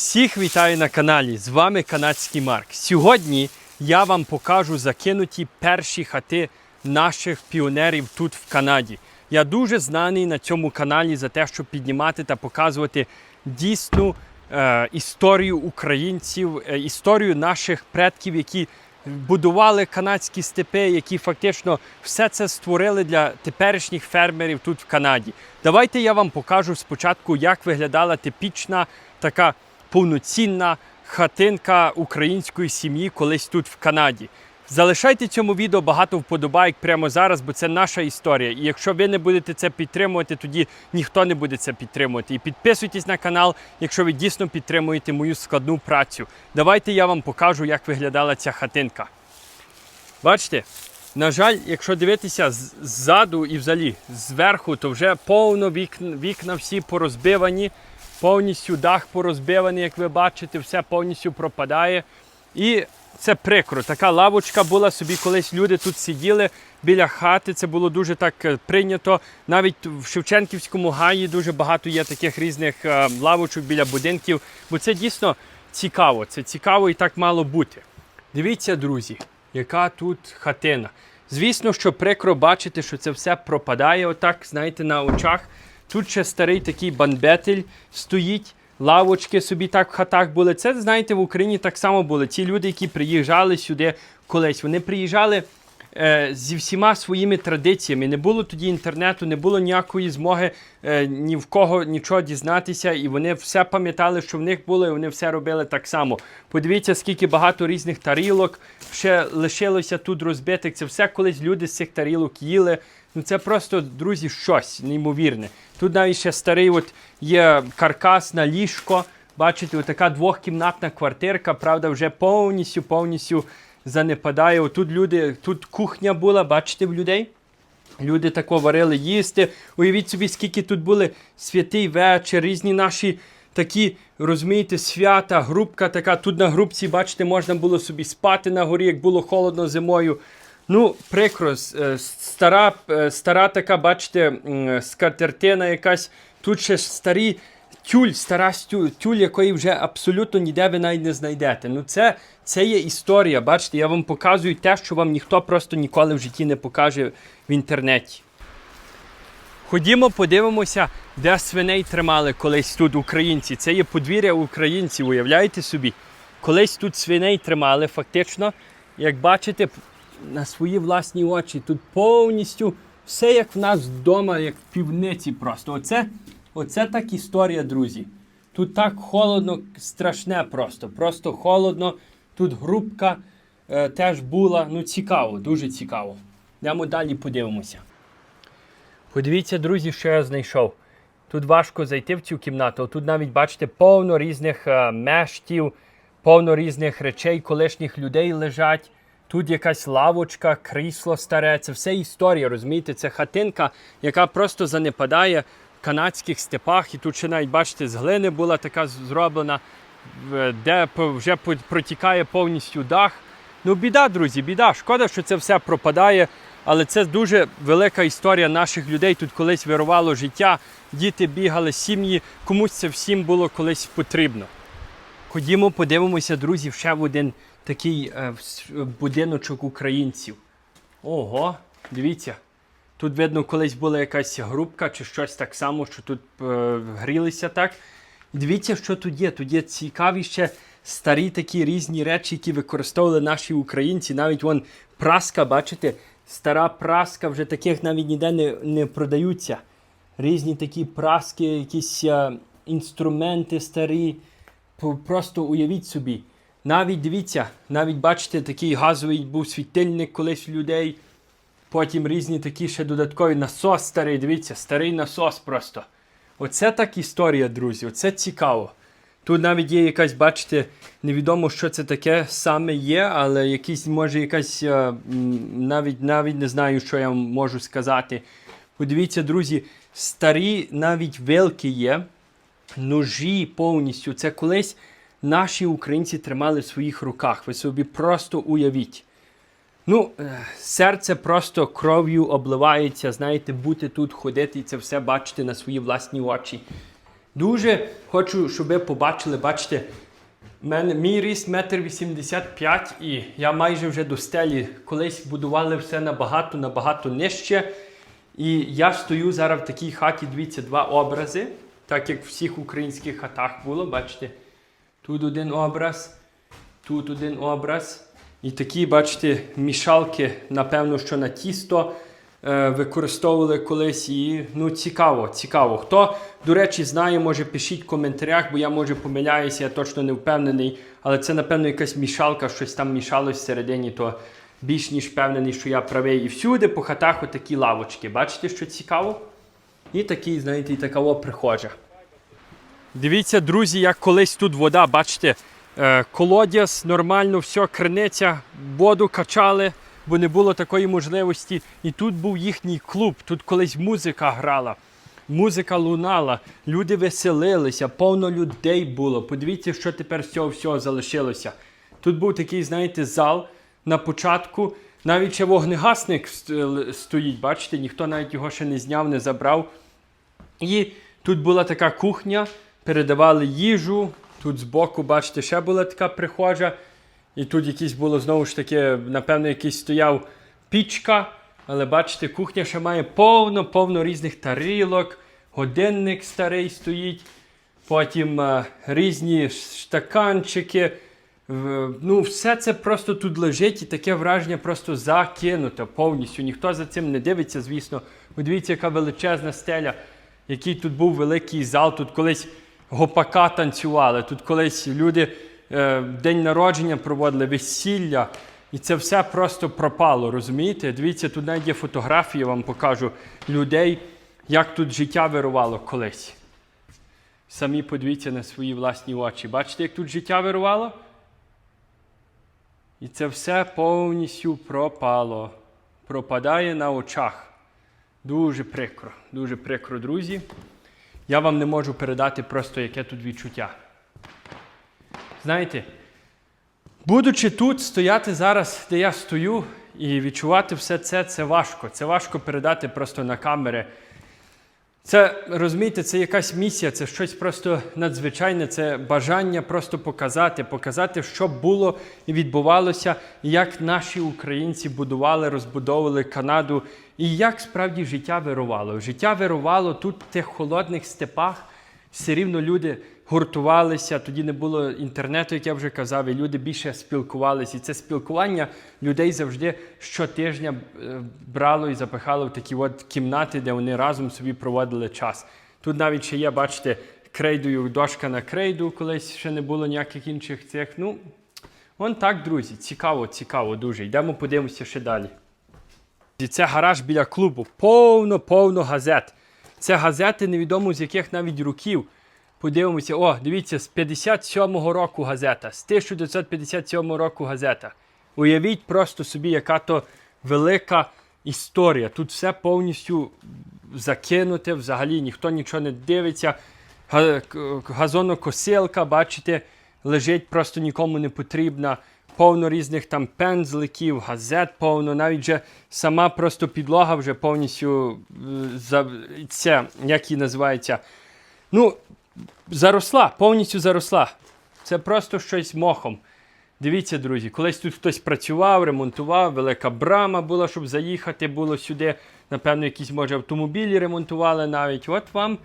Всіх вітаю на каналі. З вами канадський Марк. Сьогодні я вам покажу закинуті перші хати наших піонерів тут в Канаді. Я дуже знаний на цьому каналі за те, щоб піднімати та показувати дійсну е, історію українців, е, історію наших предків, які будували канадські степи, які фактично все це створили для теперішніх фермерів тут в Канаді. Давайте я вам покажу спочатку, як виглядала типічна така повноцінна хатинка української сім'ї колись тут в Канаді. Залишайте цьому відео багато вподобайок прямо зараз, бо це наша історія. І якщо ви не будете це підтримувати, тоді ніхто не буде це підтримувати. І підписуйтесь на канал, якщо ви дійсно підтримуєте мою складну працю. Давайте я вам покажу, як виглядала ця хатинка. Бачите, на жаль, якщо дивитися ззаду і взагалі зверху, то вже повно вікна, вікна всі порозбивані, повністю дах порозбиваний, як ви бачите, все повністю пропадає. І це прикро. Така лавочка була собі, колись люди тут сиділи біля хати. Це було дуже так е, прийнято. Навіть в Шевченківському гаї дуже багато є таких різних е, лавочок біля будинків, бо це дійсно цікаво. Це цікаво і так мало бути. Дивіться, друзі, яка тут хатина. Звісно, що прикро бачити, що це все пропадає, отак, знаєте, на очах. Тут ще старий такий банбетель стоїть, лавочки собі так в хатах були. Це, знаєте, в Україні так само було. Ті люди, які приїжджали сюди колись, вони приїжджали е, зі всіма своїми традиціями. Не було тоді інтернету, не було ніякої змоги е, ні в кого нічого дізнатися, і вони все пам'ятали, що в них було, і вони все робили так само. Подивіться, скільки багато різних тарілок ще лишилося тут розбитих. Це все колись люди з цих тарілок їли. Ну це просто, друзі, щось неймовірне. Тут навіть ще старий от є каркас на ліжко. Бачите, отака двохкімнатна квартирка, правда, вже повністю повністю занепадає. Отут люди, тут кухня була, бачите в людей? Люди тако варили їсти. Уявіть собі, скільки тут були святий вечір, різні наші такі, розумієте, свята, групка така. Тут на групці, бачите, можна було собі спати на горі, як було холодно зимою. Ну, прикро, е, стара, е, стара така, бачите, скатертина якась. Тут ще старі тюль, стара тюль, якої вже абсолютно ніде ви навіть не знайдете. Ну, це, це є історія. Бачите, я вам показую те, що вам ніхто просто ніколи в житті не покаже в інтернеті. Ходімо, подивимося, де свиней тримали колись тут українці. Це є подвір'я українців, уявляєте собі? Колись тут свиней тримали, фактично, як бачите, на свої власні очі. Тут повністю все як в нас вдома, як в півниці просто. Оце, оце так історія, друзі. Тут так холодно, страшне просто. Просто холодно. Тут грубка е, теж була. Ну, цікаво, дуже цікаво. Йдемо далі подивимося. Подивіться, друзі, що я знайшов. Тут важко зайти в цю кімнату. Тут навіть бачите повно різних е, мештів, повно різних речей, колишніх людей лежать. Тут якась лавочка, крісло старе. Це все історія, розумієте? Це хатинка, яка просто занепадає в канадських степах. І тут ще навіть, бачите, з глини була така зроблена, де вже протікає повністю дах. Ну, біда, друзі, біда. Шкода, що це все пропадає. Але це дуже велика історія наших людей. Тут колись вирувало життя, діти бігали, сім'ї. Комусь це всім було колись потрібно. Ходімо, подивимося, друзі, ще в один такий е, будиночок українців. Ого, дивіться. Тут, видно, колись була якась групка чи щось так само, що тут е, грілися так. Дивіться, що тут є. Тут є цікаві ще старі такі різні речі, які використовували наші українці. Навіть вон праска, бачите, стара праска, вже таких навіть ніде не, не продаються. Різні такі праски, якісь е, інструменти старі. Просто уявіть собі. Навіть дивіться, навіть бачите, такий газовий був світильник колись у людей. Потім різні такі ще додаткові насос старий, дивіться, старий насос просто. Оце так історія, друзі, оце цікаво. Тут навіть є якась, бачите, невідомо, що це таке саме є, але якийсь, може, якась, е, навіть, навіть не знаю, що я вам можу сказати. Подивіться, друзі, старі навіть вилки є, ножі повністю. Це колись наші українці тримали в своїх руках. Ви собі просто уявіть. Ну, е, серце просто кров'ю обливається, знаєте, бути тут, ходити і це все бачити на свої власні очі. Дуже хочу, щоб ви побачили, бачите, мене, мій ріст 1,85 м і я майже вже до стелі. Колись будували все набагато, набагато нижче. І я стою зараз в такій хаті, дивіться, два образи, так як в всіх українських хатах було, бачите, тут один образ, тут один образ. І такі, бачите, мішалки, напевно, що на тісто е, використовували колись. І ну, цікаво, цікаво. Хто, до речі, знає, може пишіть в коментарях, бо я може помиляюся, я точно не впевнений. Але це, напевно, якась мішалка, щось там мішалось всередині, то більш ніж впевнений, що я правий. І всюди по хатах отакі лавочки. Бачите, що цікаво? І такий, знаєте, і така прихожа. Дивіться, друзі, як колись тут вода, бачите, е, колодязь, нормально, все, криниця, воду качали, бо не було такої можливості. І тут був їхній клуб, тут колись музика грала, музика лунала, люди веселилися, повно людей було. Подивіться, що тепер з цього всього залишилося. Тут був такий, знаєте, зал на початку. Навіть ще вогнегасник стоїть, бачите, ніхто навіть його ще не зняв, не забрав. І тут була така кухня, передавали їжу. Тут збоку, бачите, ще була така прихожа. І тут якийсь було знову ж таки, напевно, якийсь стояв пічка. Але бачите, кухня ще має повно, повно різних тарілок, годинник старий стоїть, потім е, різні штаканчики. Ну, все це просто тут лежить і таке враження просто закинуто повністю. Ніхто за цим не дивиться, звісно. Подивіться, яка величезна стеля, який тут був великий зал. Тут колись гопака танцювали, тут колись люди е, день народження проводили, весілля. І це все просто пропало, розумієте? Дивіться, тут навіть є фотографії, я вам покажу людей, як тут життя вирувало колись. Самі подивіться на свої власні очі. Бачите, як тут життя вирувало? І це все повністю пропало. Пропадає на очах. Дуже прикро, дуже прикро, друзі. Я вам не можу передати просто яке тут відчуття. Знаєте, будучи тут, стояти зараз, де я стою, і відчувати все це, це важко. Це важко передати просто на камери. Це розумієте, це якась місія, це щось просто надзвичайне, це бажання просто показати, показати, що було і відбувалося, як наші українці будували, розбудовували Канаду, і як справді життя вирувало. Життя вирувало тут, в тих холодних степах. Все рівно люди гуртувалися, тоді не було інтернету, як я вже казав, і люди більше спілкувалися. І це спілкування людей завжди щотижня е, брало і запихало в такі от кімнати, де вони разом собі проводили час. Тут навіть ще є, бачите, крейдою дошка на крейду, колись ще не було ніяких інших цих. Ну, вон так, друзі, цікаво, цікаво дуже. Йдемо подивимося ще далі. І це гараж біля клубу. Повно, повно газет. Це газети невідомо з яких навіть років. Подивимося, о, дивіться, з 57-го року газета, з 1957 року газета. Уявіть просто собі, яка то велика історія. Тут все повністю закинуте, взагалі ніхто нічого не дивиться. Газонокосилка, бачите, лежить просто нікому не потрібна. Повно різних там пензликів, газет повно, навіть вже сама просто підлога вже повністю це, як її називається. Ну, заросла, повністю заросла. Це просто щось мохом. Дивіться, друзі, колись тут хтось працював, ремонтував, велика брама була, щоб заїхати було сюди. Напевно, якісь, може, автомобілі ремонтували навіть. От вам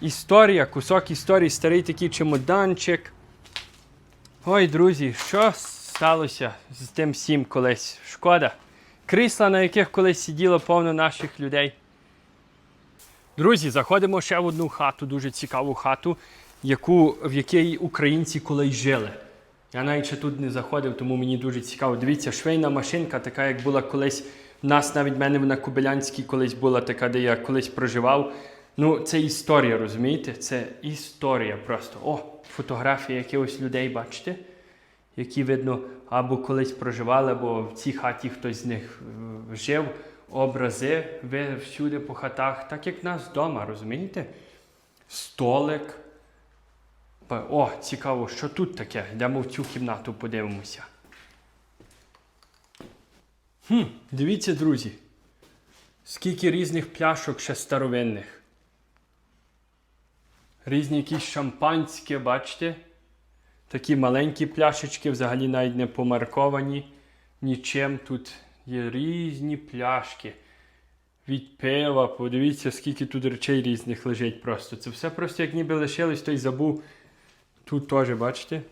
історія, кусок історії, старий такий чемоданчик. Ой, друзі, що сталося з тим всім колись? Шкода. Крісла, на яких колись сиділо повно наших людей. Друзі, заходимо ще в одну хату, дуже цікаву хату, яку, в якій українці колись жили. Я навіть ще тут не заходив, тому мені дуже цікаво. Дивіться, швейна машинка, така як була колись. У нас навіть в мене на Кобилянській колись була така, де я колись проживав. Ну, це історія, розумієте? Це історія просто. О, фотографії якихось людей, бачите? Які видно, або колись проживали, або в цій хаті хтось з них е, жив. Образи ви всюди по хатах, так як в нас вдома, розумієте? Столик. О, цікаво, що тут таке? Йдемо в цю кімнату, подивимося. Хм, дивіться, друзі. Скільки різних пляшок ще старовинних. Різні якісь шампанське, бачите? Такі маленькі пляшечки, взагалі навіть не помарковані нічим. Тут є різні пляшки. Від пива, подивіться, скільки тут речей різних лежить просто. Це все просто як ніби лишилось, той забув. Тут теж, бачите?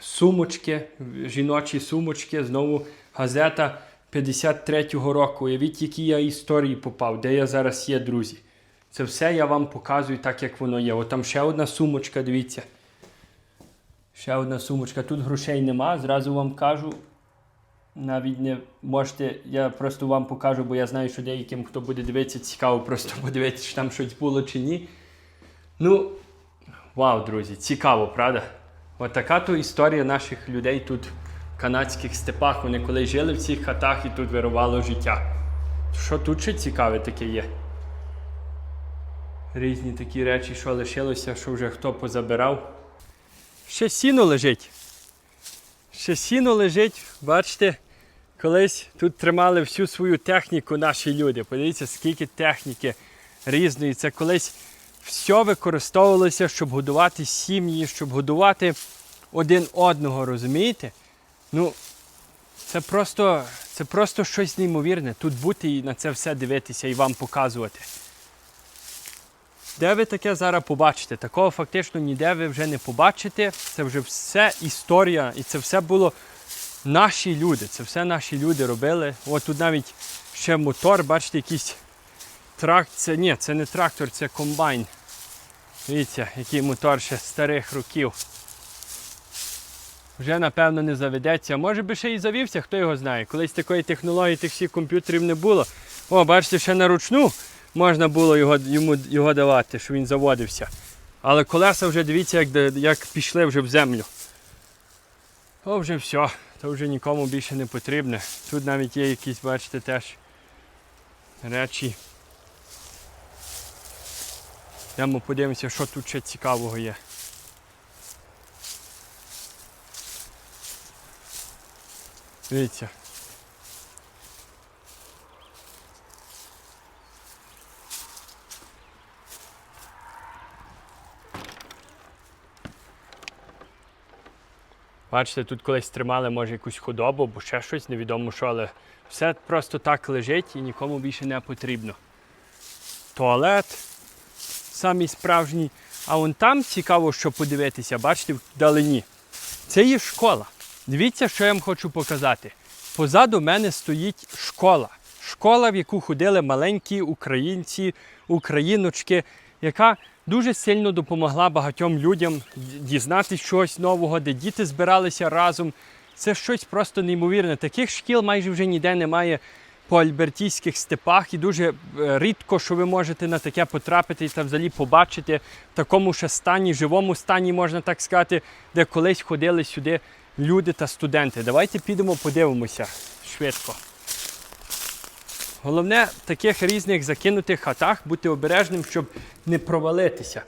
Сумочки, жіночі сумочки, знову газета 53-го року. Уявіть, які я історії попав, де я зараз є, друзі. Це все я вам показую так, як воно є. От там ще одна сумочка, дивіться. Ще одна сумочка. Тут грошей нема, зразу вам кажу. Навіть не можете, я просто вам покажу, бо я знаю, що деяким, хто буде дивитися, цікаво просто подивитися, чи там щось було чи ні. Ну, вау, друзі, цікаво, правда? От така то історія наших людей тут в канадських степах. Вони коли жили в цих хатах і тут вирувало життя. Що тут ще цікаве таке є? Різні такі речі, що лишилося, що вже хто позабирав. Ще сіно лежить. Ще сіно лежить, бачите, колись тут тримали всю свою техніку наші люди. Подивіться, скільки техніки різної. Це колись все використовувалося, щоб годувати сім'ї, щоб годувати один одного, розумієте? Ну, це просто, це просто щось неймовірне. Тут бути і на це все дивитися і вам показувати. Де ви таке зараз побачите? Такого фактично ніде ви вже не побачите. Це вже все історія, і це все було наші люди. Це все наші люди робили. От тут навіть ще мотор, бачите, якийсь трактор. Це, ні, це не трактор, це комбайн. Дивіться, який мотор ще старих років. Вже, напевно, не заведеться. Може би ще і завівся, хто його знає. Колись такої технології тих всіх комп'ютерів не було. О, бачите, ще на ручну можна було його, йому, його давати, щоб він заводився. Але колеса вже дивіться, як, як пішли вже в землю. То вже все, то вже нікому більше не потрібне. Тут навіть є якісь, бачите, теж речі. Йдемо подивимося, що тут ще цікавого є. Дивіться. Бачите, тут колись тримали, може, якусь худобу або ще щось, невідомо що, але все просто так лежить і нікому більше не потрібно. Туалет самий справжній. А вон там цікаво, що подивитися, бачите, вдалині. Це є школа. Дивіться, що я вам хочу показати. Позаду мене стоїть школа. Школа, в яку ходили маленькі українці, україночки, яка дуже сильно допомогла багатьом людям дізнатися щось нового, де діти збиралися разом. Це щось просто неймовірне. Таких шкіл майже вже ніде немає по альбертійських степах, і дуже е, рідко, що ви можете на таке потрапити та взагалі побачити в такому ще стані, живому стані, можна так сказати, де колись ходили сюди люди та студенти. Давайте підемо подивимося швидко. Головне в таких різних закинутих хатах бути обережним, щоб не провалитися.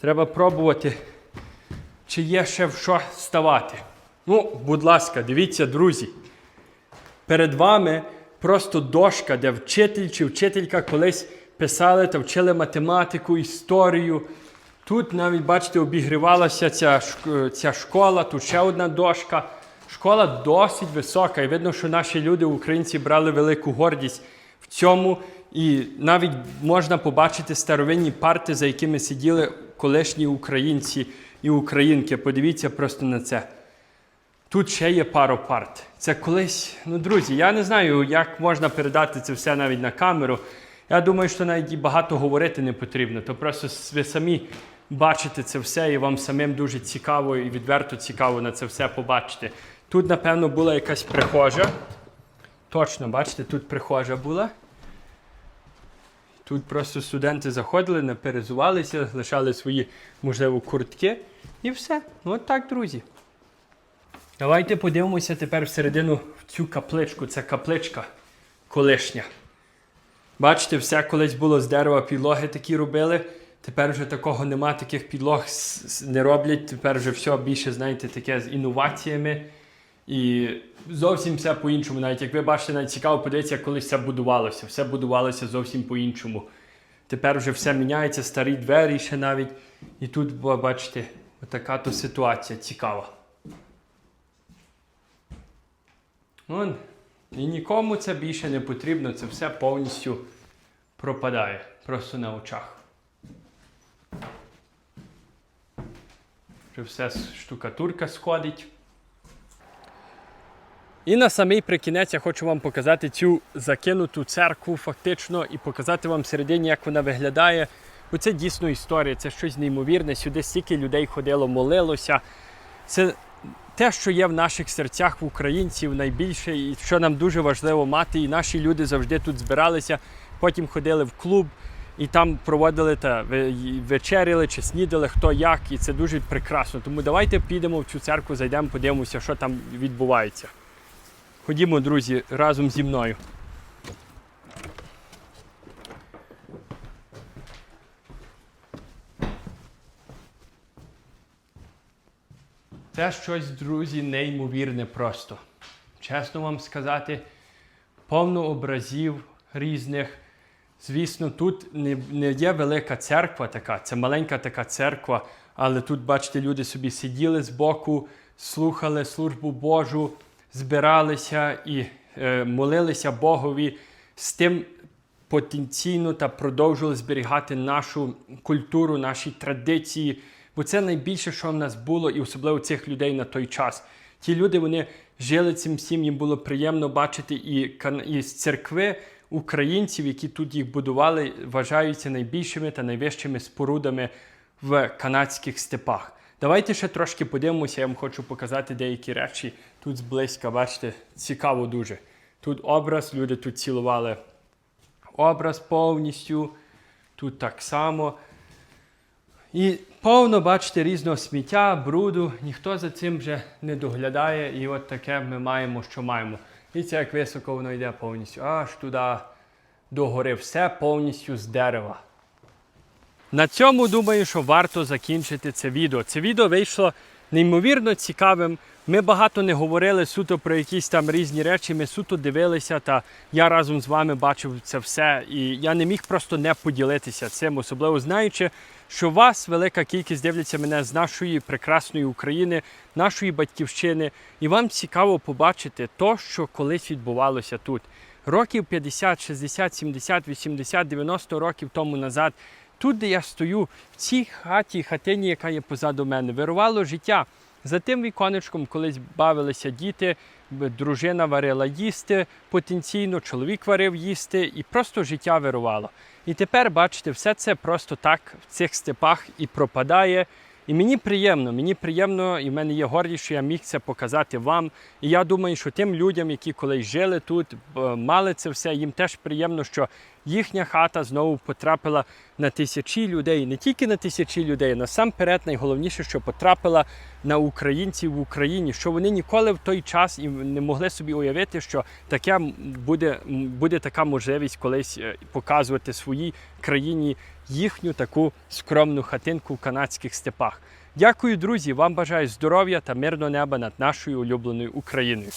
Треба пробувати, чи є ще в що ставати. Ну, будь ласка, дивіться, друзі. Перед вами просто дошка, де вчитель чи вчителька колись писали та вчили математику, історію. Тут навіть, бачите, обігрівалася ця, ця школа, тут ще одна дошка. Школа досить висока, і видно, що наші люди, українці, брали велику гордість в цьому. І навіть можна побачити старовинні парти, за якими сиділи колишні українці і українки. Подивіться просто на це. Тут ще є пару парт. Це колись, ну друзі, я не знаю, як можна передати це все навіть на камеру. Я думаю, що навіть і багато говорити не потрібно. То просто ви самі бачите це все, і вам самим дуже цікаво і відверто цікаво на це все побачити. Тут, напевно, була якась прихожа. Точно, бачите, тут прихожа була. Тут просто студенти заходили, не перезувалися, лишали свої, можливо, куртки. І все. Ну, От так, друзі. Давайте подивимося тепер всередину в цю капличку. Це капличка колишня. Бачите, все колись було з дерева, підлоги такі робили. Тепер вже такого нема, таких підлог не роблять. Тепер вже все більше, знаєте, таке з інноваціями. І зовсім все по-іншому. Навіть як ви бачите, навіть цікаво подивитися, як все будувалося. Все будувалося зовсім по-іншому. Тепер вже все міняється, старі двері ще навіть. І тут, бачите, така то ситуація цікава. Вон. І нікому це більше не потрібно, це все повністю пропадає просто на очах. Вже все штукатурка сходить. І на самий прикінець я хочу вам показати цю закинуту церкву фактично і показати вам всередині, як вона виглядає. Бо це дійсно історія, це щось неймовірне. Сюди стільки людей ходило, молилося. Це те, що є в наших серцях в українців найбільше, і що нам дуже важливо мати. І наші люди завжди тут збиралися, потім ходили в клуб і там проводили та вечеряли чи снідали хто як. І це дуже прекрасно. Тому давайте підемо в цю церкву, зайдемо, подивимося, що там відбувається. Ходімо, друзі, разом зі мною. Це щось, друзі, неймовірне просто. Чесно вам сказати, повно образів різних. Звісно, тут не, не є велика церква така, це маленька така церква, але тут, бачите, люди собі сиділи збоку, слухали службу Божу, збиралися і е, молилися Богові з тим потенційно та продовжували зберігати нашу культуру, наші традиції. Бо це найбільше, що в нас було, і особливо цих людей на той час. Ті люди вони жили цим всім, їм було приємно бачити і, і з церкви українців, які тут їх будували, вважаються найбільшими та найвищими спорудами в канадських степах. Давайте ще трошки подивимося, я вам хочу показати деякі речі. Тут зблизька, бачите, цікаво дуже. Тут образ, люди тут цілували образ повністю. Тут так само. І повно, бачите, різного сміття, бруду, ніхто за цим вже не доглядає. І от таке ми маємо, що маємо. І це як високо воно йде повністю. Аж туди до гори. Все повністю з дерева. На цьому думаю, що варто закінчити це відео. Це відео вийшло неймовірно цікавим. Ми багато не говорили суто про якісь там різні речі. Ми суто дивилися, та я разом з вами бачив це все. І я не міг просто не поділитися цим, особливо знаючи, що вас велика кількість дивляться мене з нашої прекрасної України, нашої батьківщини, і вам цікаво побачити то, що колись відбувалося тут. Років 50, 60, 70, 80, 90 років тому назад. Тут, де я стою, в цій хаті, хатині, яка є позаду мене, вирувало життя. За тим віконечком колись бавилися діти, дружина варила їсти потенційно, чоловік варив їсти, і просто життя вирувало. І тепер, бачите, все це просто так в цих степах і пропадає. І мені приємно, мені приємно, і в мене є гордість, що я міг це показати вам. І я думаю, що тим людям, які колись жили тут, мали це все, їм теж приємно, що їхня хата знову потрапила на тисячі людей, не тільки на тисячі людей, насамперед найголовніше, що потрапила на українців в Україні, що вони ніколи в той час і не могли собі уявити, що таке буде, буде така можливість колись е, показувати своїй країні їхню таку скромну хатинку в канадських степах. Дякую, друзі! Вам бажаю здоров'я та мирного неба над нашою улюбленою Україною.